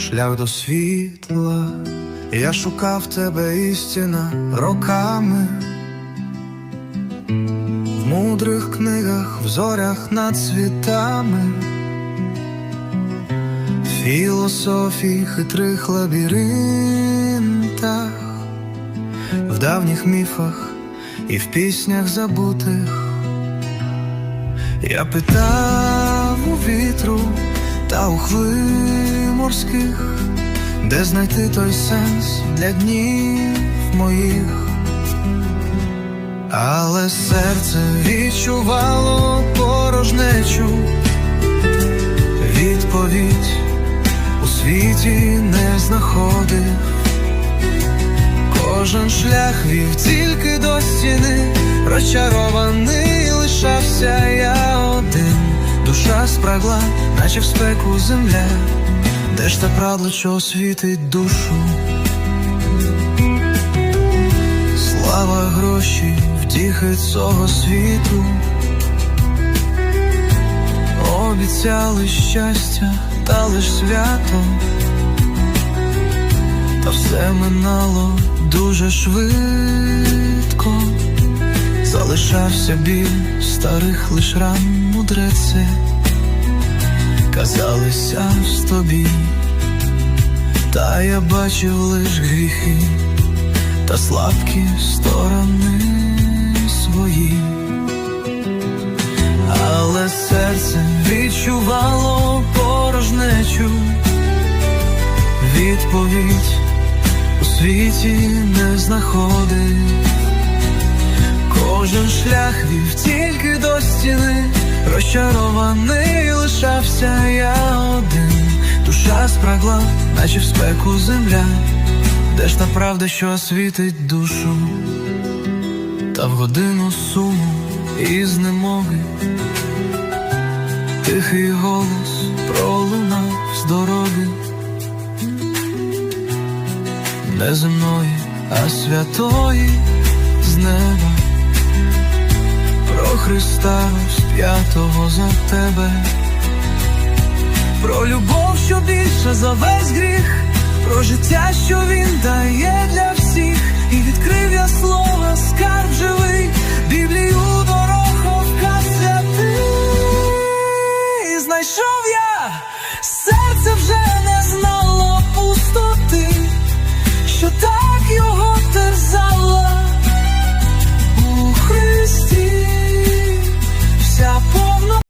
шлях до світла, я шукав тебе істина роками, в мудрих книгах, в зорях над світами, філософії хитрих лабіринтах, в давніх міфах і в піснях забутих. Я питав у вітру та у хвиль морських, де знайти той сенс для днів моїх, але серце відчувало порожнечу, відповідь у світі не знаходив. Кожен шлях вів тільки до стіни, розчарований лишався я один, душа спрагла, наче в спеку земля, де ж та правда, що освітить душу. Слава гроші, втіхи цього світу, обіцяли щастя, та лиш свято. Та все минало дуже швидко, залишався біль старих лиш ран мудреці, казалися в тобі, та я бачив лиш гріхи та слабкі сторони свої, але серце відчувало порожнечу. Відповідь у світі не знаходив, кожен шлях вів тільки до стіни, розчарований лишався я один, душа спрагла, наче в спеку земля, де ж та правда, що освітить душу, та в годину суму і знемоги. Тихий голос пролунав з дороги. Не земної, а святої з неба, про Христа розп'ятого за тебе, любов, що більша за весь гріх, про життя, що він дає